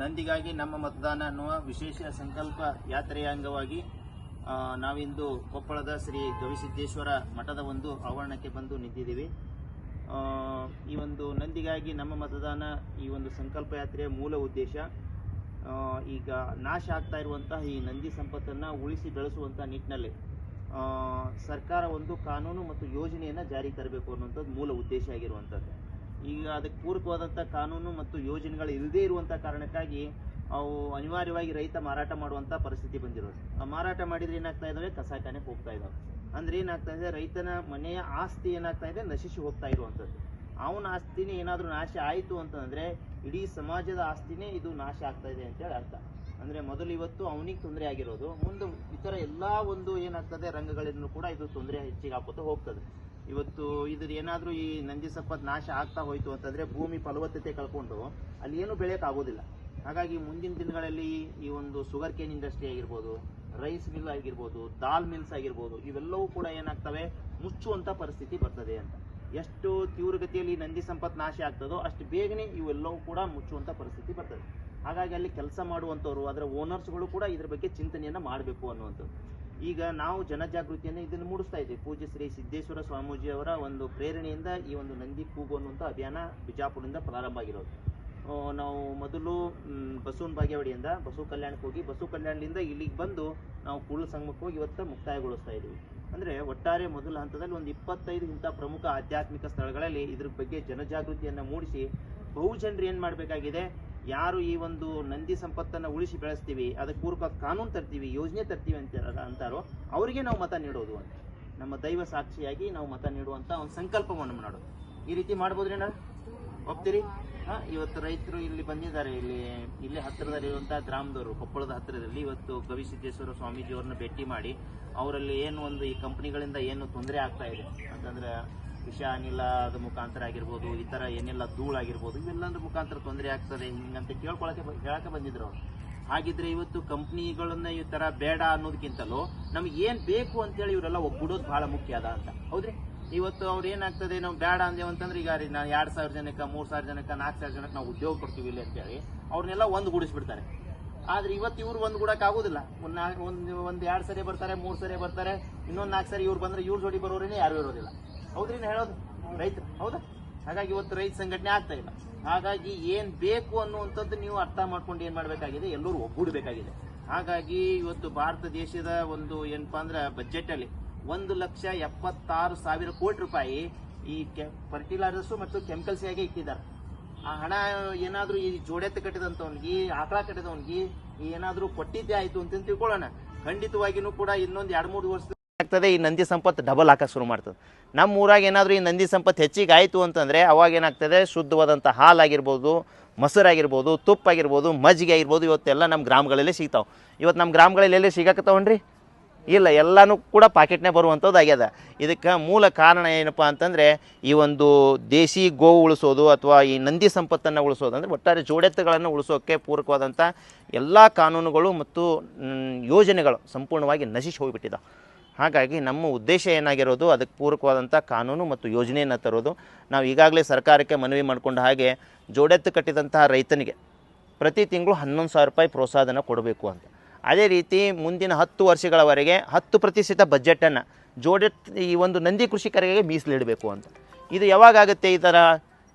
ನಂದಿಗಾಗಿ ನಮ್ಮ ಮತದಾನ ಅನ್ನುವ ವಿಶೇಷ ಸಂಕಲ್ಪ ಯಾತ್ರೆಯ ಅಂಗವಾಗಿ ನಾವಿಂದು ಕೊಪ್ಪಳದ ಶ್ರೀ ಗವಿಸಿದ್ದೇಶ್ವರ ಮಠದ ಒಂದು ಆವರಣಕ್ಕೆ ಬಂದು ನಿಂತಿದ್ದೀವಿ. ಈ ಒಂದು ನಂದಿಗಾಗಿ ನಮ್ಮ ಮತದಾನ ಈ ಒಂದು ಸಂಕಲ್ಪ ಯಾತ್ರೆಯ ಮೂಲ ಉದ್ದೇಶ ಈಗ ನಾಶ ಆಗ್ತಾ ಇರುವಂತಹ ಈ ನಂದಿ ಸಂಪತ್ತನ್ನು ಉಳಿಸಿ ಬೆಳೆಸುವಂಥ ನಿಟ್ಟಿನಲ್ಲಿ ಸರ್ಕಾರ ಒಂದು ಕಾನೂನು ಮತ್ತು ಯೋಜನೆಯನ್ನು ಜಾರಿಗೆ ತರಬೇಕು ಅನ್ನುವಂಥದ್ದು ಮೂಲ ಉದ್ದೇಶ ಆಗಿರುವಂಥದ್ದು. ಈಗ ಅದಕ್ಕೆ ಪೂರಕವಾದಂಥ ಕಾನೂನು ಮತ್ತು ಯೋಜನೆಗಳು ಇಲ್ಲದೇ ಇರುವಂಥ ಕಾರಣಕ್ಕಾಗಿ ಅವು ಅನಿವಾರ್ಯವಾಗಿ ರೈತ ಮಾರಾಟ ಮಾಡುವಂಥ ಪರಿಸ್ಥಿತಿ ಬಂದಿರೋದು. ಆ ಮಾರಾಟ ಮಾಡಿದ್ರೆ ಏನಾಗ್ತಾ ಇದಾವೆ? ಕಸಾಖಾನೆಗೆ ಹೋಗ್ತಾ ಇದಾವೆ. ಅಂದ್ರೆ ಏನಾಗ್ತಾ ಇದೆ? ರೈತನ ಮನೆಯ ಆಸ್ತಿ ಏನಾಗ್ತಾ ಇದೆ? ನಶಿಸಿ ಹೋಗ್ತಾ ಇರುವಂಥದ್ದು ಅವನ ಆಸ್ತಿನೇ ಏನಾದರೂ ನಾಶ ಆಯಿತು ಅಂತಂದ್ರೆ ಇಡೀ ಸಮಾಜದ ಆಸ್ತಿನೇ ಇದು ನಾಶ ಆಗ್ತಾ ಇದೆ ಅಂತೇಳಿ ಅರ್ಥ. ಅಂದ್ರೆ ಮೊದಲು ಇವತ್ತು ಅವನಿಗೆ ತೊಂದರೆ ಆಗಿರೋದು. ಮುಂದೆ ಇತರ ಎಲ್ಲಾ ಒಂದು ಏನಾಗ್ತದೆ ರಂಗಗಳಿಂದ ಕೂಡ ಇದು ತೊಂದರೆ ಹೆಚ್ಚಿಗೆ ಹಾಕೋತಾ ಹೋಗ್ತದೆ. ಇವತ್ತು ಇದ್ರ ಏನಾದರೂ ಈ ನಂದಿ ಸಂಪತ್ತು ನಾಶ ಆಗ್ತಾ ಹೋಯ್ತು ಅಂತಂದ್ರೆ ಭೂಮಿ ಫಲವತ್ತತೆ ಕಳ್ಕೊಂಡು ಅಲ್ಲಿ ಏನು ಬೆಳೆಯಕ್ ಆಗೋದಿಲ್ಲ ಹಾಗಾಗಿ ಮುಂದಿನ ದಿನಗಳಲ್ಲಿ ಈ ಒಂದು ಶುಗರ್ ಕೇನ್ ಇಂಡಸ್ಟ್ರಿ ಆಗಿರ್ಬೋದು ರೈಸ್ ಮಿಲ್ ಆಗಿರ್ಬೋದು ದಾಲ್ ಮಿಲ್ಸ್ ಆಗಿರ್ಬೋದು, ಇವೆಲ್ಲವೂ ಕೂಡ ಏನಾಗ್ತವೆ? ಮುಚ್ಚುವಂತ ಪರಿಸ್ಥಿತಿ ಬರ್ತದೆ ಅಂತ. ಎಷ್ಟು ತೀವ್ರಗತಿಯಲ್ಲಿ ನಂದಿ ಸಂಪತ್ ನಾಶ ಆಗ್ತದೋ ಅಷ್ಟು ಬೇಗನೆ ಇವೆಲ್ಲವೂ ಕೂಡ ಮುಚ್ಚುವಂತ ಪರಿಸ್ಥಿತಿ ಬರ್ತದೆ. ಹಾಗಾಗಿ ಅಲ್ಲಿ ಕೆಲಸ ಮಾಡುವಂಥವ್ರು, ಅದರ ಓನರ್ಸ್ಗಳು ಕೂಡ ಇದ್ರ ಬಗ್ಗೆ ಚಿಂತನೆಯನ್ನ ಮಾಡಬೇಕು ಅನ್ನುವಂಥದ್ದು. ಈಗ ನಾವು ಜನಜಾಗೃತಿಯನ್ನು ಇದನ್ನು ಮೂಡಿಸ್ತಾ ಇದ್ದೀವಿ. ಪೂಜ್ಯ ಶ್ರೀ ಸಿದ್ದೇಶ್ವರ ಸ್ವಾಮೀಜಿ ಅವರ ಒಂದು ಪ್ರೇರಣೆಯಿಂದ ಈ ಒಂದು ನಂದಿ ಕೂಗು ಅನ್ನುವಂಥ ಅಭಿಯಾನ ಬಿಜಾಪುರದಿಂದ ಪ್ರಾರಂಭ ಆಗಿರೋದು. ನಾವು ಮೊದಲು ಬಸವನ ಬಾಗೇವಾಡಿಯಿಂದ ಬಸವ ಕಲ್ಯಾಣಕ್ಕೆ ಹೋಗಿ, ಬಸವ ಕಲ್ಯಾಣದಿಂದ ಇಲ್ಲಿಗೆ ಬಂದು ನಾವು ಕೂಡಲ ಸಂಘಕ್ಕೆ ಹೋಗಿ ಇವತ್ತು ಮುಕ್ತಾಯಗೊಳಿಸ್ತಾ ಇದ್ದೀವಿ. ಅಂದ್ರೆ ಒಟ್ಟಾರೆ ಮೊದಲ ಹಂತದಲ್ಲಿ ಒಂದು ಇಪ್ಪತ್ತೈದು ಇಂಥ ಪ್ರಮುಖ ಆಧ್ಯಾತ್ಮಿಕ ಸ್ಥಳಗಳಲ್ಲಿ ಇದ್ರ ಬಗ್ಗೆ ಜನಜಾಗೃತಿಯನ್ನ ಮೂಡಿಸಿ ಬಹುಜನರು ಏನು ಮಾಡಬೇಕಾಗಿದೆ? ಯಾರು ಈ ಒಂದು ನಂದಿ ಸಂಪತ್ತನ್ನ ಉಳಿಸಿ ಬೆಳೆಸ್ತೀವಿ, ಅದಕ್ಕೆ ಪೂರ್ವಕ ಕಾನೂನು ತರ್ತೀವಿ, ಯೋಜನೆ ತರ್ತೀವಿ ಅಂತ ಅಂತಾರೋ, ಅವರಿಗೆ ನಾವು ಮತ ನೀಡೋದು ಅಂತ. ನಮ್ಮ ದೈವ ಸಾಕ್ಷಿಯಾಗಿ ನಾವು ಮತ ನೀಡುವಂತ ಒಂದು ಸಂಕಲ್ಪವನ್ನು ಮಾಡೋದು ಈ ರೀತಿ ಮಾಡ್ಬೋದ್ರಿ ಹೋಗ್ತೀರಿ ಹಾ, ಇವತ್ತು ರೈತರು ಇಲ್ಲಿ ಬಂದಿದ್ದಾರೆ, ಇಲ್ಲಿ ಇಲ್ಲಿ ಹತ್ತಿರದಲ್ಲಿರುವಂಥ ಗ್ರಾಮದವರು, ಕೊಪ್ಪಳದ ಹತ್ತಿರದಲ್ಲಿ. ಇವತ್ತು ಗವಿಸಿದ್ದೇಶ್ವರ ಸ್ವಾಮೀಜಿ ಅವ್ರನ್ನ ಭೇಟಿ ಮಾಡಿ, ಅವರಲ್ಲಿ ಏನು ಒಂದು ಈ ಕಂಪ್ನಿಗಳಿಂದ ಏನು ತೊಂದರೆ ಆಗ್ತಾ ಇದೆ? ಅಂತಂದ್ರೆ ವಿಷ ಅನಿಲದ ಮುಖಾಂತರ ಆಗಿರ್ಬೋದು, ಈ ತರ ಏನೆಲ್ಲ ಧೂಳಾಗಿರ್ಬೋದು ಇವೆಲ್ಲದ್ರ ಮುಖಾಂತರ ತೊಂದರೆ ಆಗ್ತದೆ ಹಿಂಗಂತ ಕೇಳ್ಕೊಳಕ್ಕೆ ಹೇಳಕ ಬಂದಿದ್ರು ಅವ್ರು. ಹಾಗಿದ್ರೆ ಇವತ್ತು ಕಂಪ್ನಿಗಳನ್ನ ಈ ತರ ಬೇಡ ಅನ್ನೋದಕ್ಕಿಂತಲೂ ನಮ್ಗೆ ಏನ್ ಬೇಕು ಅಂತೇಳಿ ಇವರೆಲ್ಲ ಒಗ್ಗೂಡೋದು ಬಹಳ ಮುಖ್ಯ ಅದ ಅಂತ. ಹೌದ್ರಿ? ಇವತ್ತು ಅವ್ರು ಏನಾಗ್ತದೆ, ನಾವು ಬೇಡ ಅಂದೇವು ಅಂತಂದ್ರೆ ಈಗ ರೀ ನಾವು ಎರಡು ಸಾವಿರ ಜನಕ್ಕೆ, ಮೂರ್ ಸಾವಿರ ಜನಕ್ಕೆ ನಾಲ್ಕು ಸಾವಿರ ಜನಕ್ಕೆ ನಾವು ಉದ್ಯೋಗ ಕೊಡ್ತೀವಿ ಇಲ್ಲಿ ಅಂತೇಳಿ ಅವ್ರನ್ನೆಲ್ಲ ಒಂದು ಗೂಡಿಸ್ಬಿಡ್ತಾರೆ. ಆದ್ರೆ ಇವತ್ತು ಇವ್ರು ಒಂದು ಗುಡಕ್ಕೆ ಆಗುದಿಲ್ಲ. ಒಂದ್ ನಾಲ್ಕು, ಒಂದ್, ಒಂದು ಎರಡು ಸರಿ ಬರ್ತಾರೆ, ಮೂರು ಸರಿ ಬರ್ತಾರೆ, ಇನ್ನೊಂದು ನಾಲ್ಕು ಸರಿ ಇವ್ರು ಬಂದ್ರೆ ಇವ್ರ ಜೋಡಿ ಬರೋರೇನೆ ಯಾರು ಇರೋದಿಲ್ಲ. ಹೌದ್ರಿ ಹೇಳೋದು? ರೈತರು. ಹೌದಾ? ಹಾಗಾಗಿ ಇವತ್ತು ರೈತ ಸಂಘಟನೆ ಆಗ್ತಾ ಇಲ್ಲ. ಹಾಗಾಗಿ ಏನ್ ಬೇಕು ಅನ್ನುವಂಥದ್ದು ನೀವು ಅರ್ಥ ಮಾಡ್ಕೊಂಡು ಏನ್ ಮಾಡಬೇಕಾಗಿದೆ? ಎಲ್ಲರೂ ಒಗ್ಗೂಡಬೇಕಾಗಿದೆ. ಹಾಗಾಗಿ ಇವತ್ತು ಭಾರತ ದೇಶದ ಒಂದು ಏನಪ್ಪಾ ಅಂದ್ರೆ ಬಜೆಟ್ ಅಲ್ಲಿ ಒಂದು ಲಕ್ಷ ಎಪ್ಪತ್ತಾರು ಸಾವಿರ ಕೋಟಿ ರೂಪಾಯಿ ಈ ಫರ್ಟಿಲೈಸರ್ಸ್ ಮತ್ತು ಕೆಮಿಕಲ್ಸ್ ಆಗಿ ಇಟ್ಟಿದ್ದಾರೆ. ಆ ಹಣ ಏನಾದ್ರೂ ಈ ಜೋಡೆತ್ತ ಕಟ್ಟಿದಂತವನ್ಗಿ ಆಕಳ ಕಟ್ಟಿದವನ್ಗಿ ಏನಾದ್ರೂ ಕೊಟ್ಟಿದ್ದೇ ಆಯ್ತು ಅಂತ ತಿಳ್ಕೊಳ್ಳೋಣ. ಖಂಡಿತವಾಗಿನೂ ಕೂಡ ಇನ್ನೊಂದು ಎರಡು ಮೂರು ವರ್ಷ ಆಗ್ತದೆ, ಈ ನಂದಿ ಸಂಪತ್ತು ಡಬಲ್ ಹಾಕಕ್ಕೆ ಶುರು ಮಾಡ್ತದೆ. ನಮ್ಮ ಊರಾಗ ಏನಾದರೂ ಈ ನಂದಿ ಸಂಪತ್ತು ಹೆಚ್ಚಿಗೆ ಆಯಿತು ಅಂತಂದರೆ, ಅವಾಗ ಏನಾಗ್ತದೆ ಶುದ್ಧವಾದಂಥ ಹಾಲಾಗಿರ್ಬೋದು, ಮೊಸರಾಗಿರ್ಬೋದು ತುಪ್ಪ ಆಗಿರ್ಬೋದು ಮಜ್ಜಿಗೆ ಆಗಿರ್ಬೋದು, ಇವತ್ತೆಲ್ಲ ನಮ್ಮ ಗ್ರಾಮಗಳಲ್ಲೇ ಸಿಗ್ತಾವೆ. ಇವತ್ತು ನಮ್ಮ ಗ್ರಾಮಗಳಲ್ಲಿ ಎಲ್ಲಿ ಸಿಗಾಕತ್ತಾವನ್ರಿ? ಇಲ್ಲ, ಎಲ್ಲನೂ ಕೂಡ ಪಾಕೆಟ್ನೇ ಬರುವಂಥದ್ದು ಆಗ್ಯದ ಇದಕ್ಕೆ ಮೂಲ ಕಾರಣ ಏನಪ್ಪ ಅಂತಂದರೆ, ಈ ಒಂದು ದೇಸಿ ಗೋವು ಉಳಿಸೋದು ಅಥವಾ ಈ ನಂದಿ ಸಂಪತ್ತನ್ನು ಉಳಿಸೋದು. ಅಂದರೆ ಒಟ್ಟಾರೆ ಜೋಡೆತ್ತುಗಳನ್ನು ಉಳಿಸೋಕ್ಕೆ ಪೂರಕವಾದಂಥ ಎಲ್ಲ ಕಾನೂನುಗಳು ಮತ್ತು ಯೋಜನೆಗಳು ಸಂಪೂರ್ಣವಾಗಿ ನಶಿಸಿ ಹೋಗಿಬಿಟ್ಟಿದ್ದಾವೆ ಹಾಗಾಗಿ ನಮ್ಮ ಉದ್ದೇಶ ಏನಾಗಿರೋದು, ಅದಕ್ಕೆ ಪೂರಕವಾದಂಥ ಕಾನೂನು ಮತ್ತು ಯೋಜನೆಯನ್ನು ತರೋದು. ನಾವು ಈಗಾಗಲೇ ಸರ್ಕಾರಕ್ಕೆ ಮನವಿ ಮಾಡಿಕೊಂಡ ಹಾಗೆ ಜೋಡೆತ್ತು ಕಟ್ಟಿದಂತಹ ರೈತನಿಗೆ ಪ್ರತಿ ತಿಂಗಳು ಹನ್ನೊಂದು ಸಾವಿರ ರೂಪಾಯಿ ಪ್ರೋತ್ಸಾಹನ ಕೊಡಬೇಕು ಅಂತ. ಅದೇ ರೀತಿ ಮುಂದಿನ ಹತ್ತು ವರ್ಷಗಳವರೆಗೆ ಹತ್ತು ಪ್ರತಿಶತ ಬಜೆಟನ್ನು ಜೋಡೆತ್ ಈ ಒಂದು ನಂದಿ ಕೃಷಿಕರಿಗೆ ಮೀಸಲಿಡಬೇಕು ಅಂತ. ಇದು ಯಾವಾಗ ಆಗುತ್ತೆ ಈ ಥರ?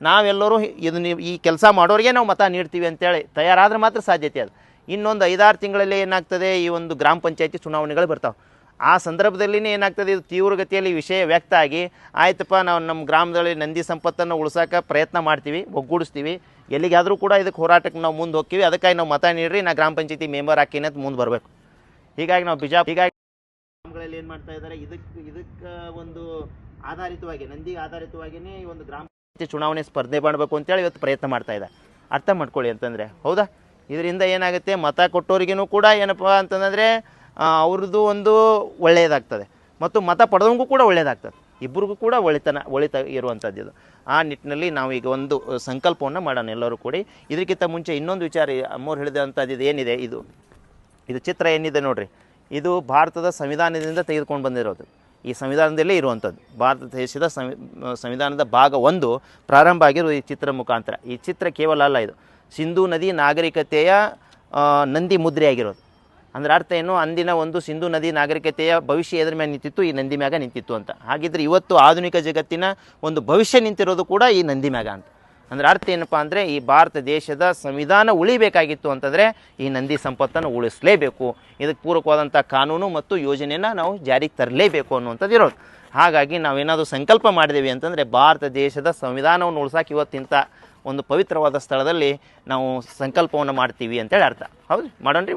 ನಾವೆಲ್ಲರೂ ಇದು ನೀವು ಈ ಕೆಲಸ ಮಾಡೋರಿಗೆ ನಾವು ಮತ ನೀಡ್ತೀವಿ ಅಂತೇಳಿ ತಯಾರಾದ್ರೆ ಮಾತ್ರ ಸಾಧ್ಯತೆ ಅದು. ಇನ್ನೊಂದು ಐದಾರು ತಿಂಗಳಲ್ಲಿ ಏನಾಗ್ತದೆ? ಈ ಒಂದು ಗ್ರಾಮ ಪಂಚಾಯತಿ ಚುನಾವಣೆಗಳು ಬರ್ತಾವೆ. ಆ ಸಂದರ್ಭದಲ್ಲಿನೇ ಏನಾಗ್ತದೆ? ಇದು ತೀವ್ರಗತಿಯಲ್ಲಿ ವಿಷಯ ವ್ಯಕ್ತ ಆಗಿ ಆಯ್ತಪ್ಪ, ನಾವು ನಮ್ಮ ಗ್ರಾಮದಲ್ಲಿ ನಂದಿ ಸಂಪತ್ತನ್ನು ಉಳ್ಸೋಕೆ ಪ್ರಯತ್ನ ಮಾಡ್ತೀವಿ, ಒಗ್ಗೂಡಿಸ್ತೀವಿ. ಎಲ್ಲಿಗಾದರೂ ಕೂಡ ಇದಕ್ಕೆ ಹೋರಾಟಕ್ಕೆ ನಾವು ಮುಂದೆ ಹೋಗ್ತೀವಿ. ಅದಕ್ಕಾಗಿ ನಾವು ಮತ ನೀಡ್ರಿ, ನಾ ಗ್ರಾಮ ಪಂಚಾಯತಿ ಮೆಂಬರ್ ಹಾಕಿನ ಮುಂದೆ ಬರಬೇಕು. ಹೀಗಾಗಿ ನಾವು ಬಿಜಾ ಹೀಗಾಗಿ ಗ್ರಾಮಗಳಲ್ಲಿ ಏನು ಮಾಡ್ತಾ ಇದ್ದಾರೆ? ಇದಕ್ಕೆ ಇದಕ್ಕೆ ಒಂದು ಆಧಾರಿತವಾಗಿ, ನಂದಿ ಆಧಾರಿತವಾಗಿಯೇ ಈ ಒಂದು ಗ್ರಾಮ ಪಂಚಾಯತಿ ಚುನಾವಣೆ ಸ್ಪರ್ಧೆ ಮಾಡಬೇಕು ಅಂತೇಳಿ ಇವತ್ತು ಪ್ರಯತ್ನ ಮಾಡ್ತಾ ಇದೆ ಅರ್ಥ ಮಾಡ್ಕೊಳ್ಳಿ ಅಂತಂದರೆ, ಹೌದಾ? ಇದರಿಂದ ಏನಾಗುತ್ತೆ? ಮತ ಕೊಟ್ಟೋರಿಗೂ ಕೂಡ ಏನಪ್ಪ ಅಂತಂದರೆ ಅವ್ರದ್ದು ಒಂದು ಒಳ್ಳೆಯದಾಗ್ತದೆ ಮತ್ತು ಮತ ಪಡೆದವಂಗೂ ಕೂಡ ಒಳ್ಳೆಯದಾಗ್ತದೆ ಇಬ್ಬರಿಗೂ ಕೂಡ ಒಳಿತನ, ಒಳಿತ ಇರುವಂಥದ್ದು ಇದು. ಆ ನಿಟ್ಟಿನಲ್ಲಿ ನಾವು ಈಗ ಒಂದು ಸಂಕಲ್ಪವನ್ನು ಮಾಡೋಣ ಎಲ್ಲರೂ ಕೂಡಿ. ಇದಕ್ಕಿಂತ ಮುಂಚೆ ಇನ್ನೊಂದು ವಿಚಾರ, ಅಮ್ಮವ್ರು ಹೇಳಿದಂಥದ್ದು ಇದು ಏನಿದೆ? ಇದು ಇದು ಚಿತ್ರ ಏನಿದೆ ನೋಡಿರಿ? ಇದು ಭಾರತದ ಸಂವಿಧಾನದಿಂದ ತೆಗೆದುಕೊಂಡು ಬಂದಿರೋದು. ಈ ಸಂವಿಧಾನದಲ್ಲೇ ಇರುವಂಥದ್ದು. ಭಾರತ ದೇಶದ ಸಂವಿ, ಸಂವಿಧಾನದ ಭಾಗ ಒಂದು ಪ್ರಾರಂಭ ಆಗಿರೋ ಈ ಚಿತ್ರ ಮುಖಾಂತರ. ಈ ಚಿತ್ರ ಕೇವಲ ಅಲ್ಲ ಇದು. ಸಿಂಧೂ ನದಿ ನಾಗರಿಕತೆಯ ನಂದಿ ಮುದ್ರೆಯಾಗಿರೋದು. ಅಂದ್ರೆ ಅರ್ಥ ಏನು? ಅಂದಿನ ಒಂದು ಸಿಂಧು ನದಿ ನಾಗರಿಕತೆಯ ಭವಿಷ್ಯ ಎದ್ರ ಮ್ಯಾಗ ನಿಂತಿತ್ತು, ಈ ನಂದಿ ಮ್ಯಾಗ ನಿಂತಿತ್ತು ಅಂತ. ಹಾಗಿದ್ರೆ ಇವತ್ತು ಆಧುನಿಕ ಜಗತ್ತಿನ ಒಂದು ಭವಿಷ್ಯ ನಿಂತಿರೋದು ಕೂಡ ಈ ನಂದಿ ಮ್ಯಾಗ ಅಂತ. ಅಂದ್ರೆ ಅರ್ಥ ಏನಪ್ಪ ಅಂದರೆ ಈ ಭಾರತ ದೇಶದ ಸಂವಿಧಾನ ಉಳಿಬೇಕಾಗಿತ್ತು ಅಂತಂದರೆ ಈ ನಂದಿ ಸಂಪತ್ತನ್ನು ಉಳಿಸಲೇಬೇಕು. ಇದಕ್ಕೆ ಪೂರಕವಾದಂಥ ಕಾನೂನು ಮತ್ತು ಯೋಜನೆಯನ್ನು ನಾವು ಜಾರಿಗೆ ತರಲೇಬೇಕು ಅನ್ನುವಂಥದ್ದು ಇರೋದು. ಹಾಗಾಗಿ ನಾವೇನಾದರೂ ಸಂಕಲ್ಪ ಮಾಡಿದೇವೆ ಅಂತಂದರೆ ಭಾರತ ದೇಶದ ಸಂವಿಧಾನವನ್ನು ಉಳಿಸೋಕೆ ಇವತ್ತಿಂತ ಒಂದು ಪವಿತ್ರವಾದ ಸ್ಥಳದಲ್ಲಿ ನಾವು ಸಂಕಲ್ಪವನ್ನು ಮಾಡ್ತೀವಿ ಅಂತೇಳಿ ಅರ್ಥ. ಹೌದು? ಮಾಡೋಣ್ರಿ?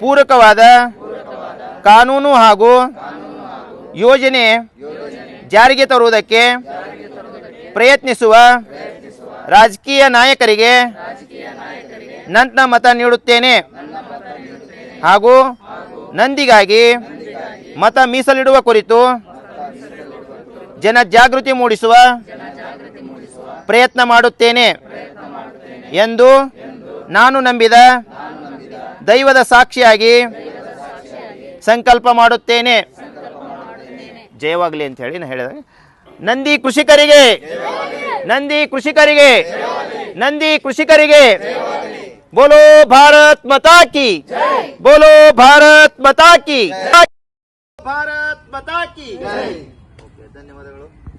ಪೂರಕವಾದ ಕಾನೂನು ಹಾಗೂ ಯೋಜನೆ ಜಾರಿಗೆ ತರುವುದಕ್ಕೆ ಪ್ರಯತ್ನಿಸುವ ರಾಜಕೀಯ ನಾಯಕರಿಗೆ ನನ್ನ ಮತ ನೀಡುತ್ತೇನೆ. ಹಾಗೂ ನಂದಿಗಾಗಿ ಮತ ಮೀಸಲಿಡುವ ಕುರಿತು ಜನಜಾಗೃತಿ ಮೂಡಿಸುವ ಪ್ರಯತ್ನ ಮಾಡುತ್ತೇನೆ ಎಂದು ನಾನು ನಂಬಿದ ದೈವದ ಸಾಕ್ಷಿಯಾಗಿ ಸಂಕಲ್ಪ ಮಾಡುತ್ತೇನೆ. ಜಯವಾಗಲಿ ಅಂತ ಹೇಳಿ ನಾನು ಹೇಳಿದ. ನಂದಿ ಕೃಷಿಕರಿಗೆ ನಂದಿ ಕೃಷಿಕರಿಗೆ ನಂದಿ ಕೃಷಿಕರಿಗೆ ಬೋಲೋ ಭಾರತ್ ಮತಾಕಿ ಬೋಲೋ ಭಾರತ್ ಮತಾಕಿ ಭಾರತ್ ಮತಾ ಕಿ.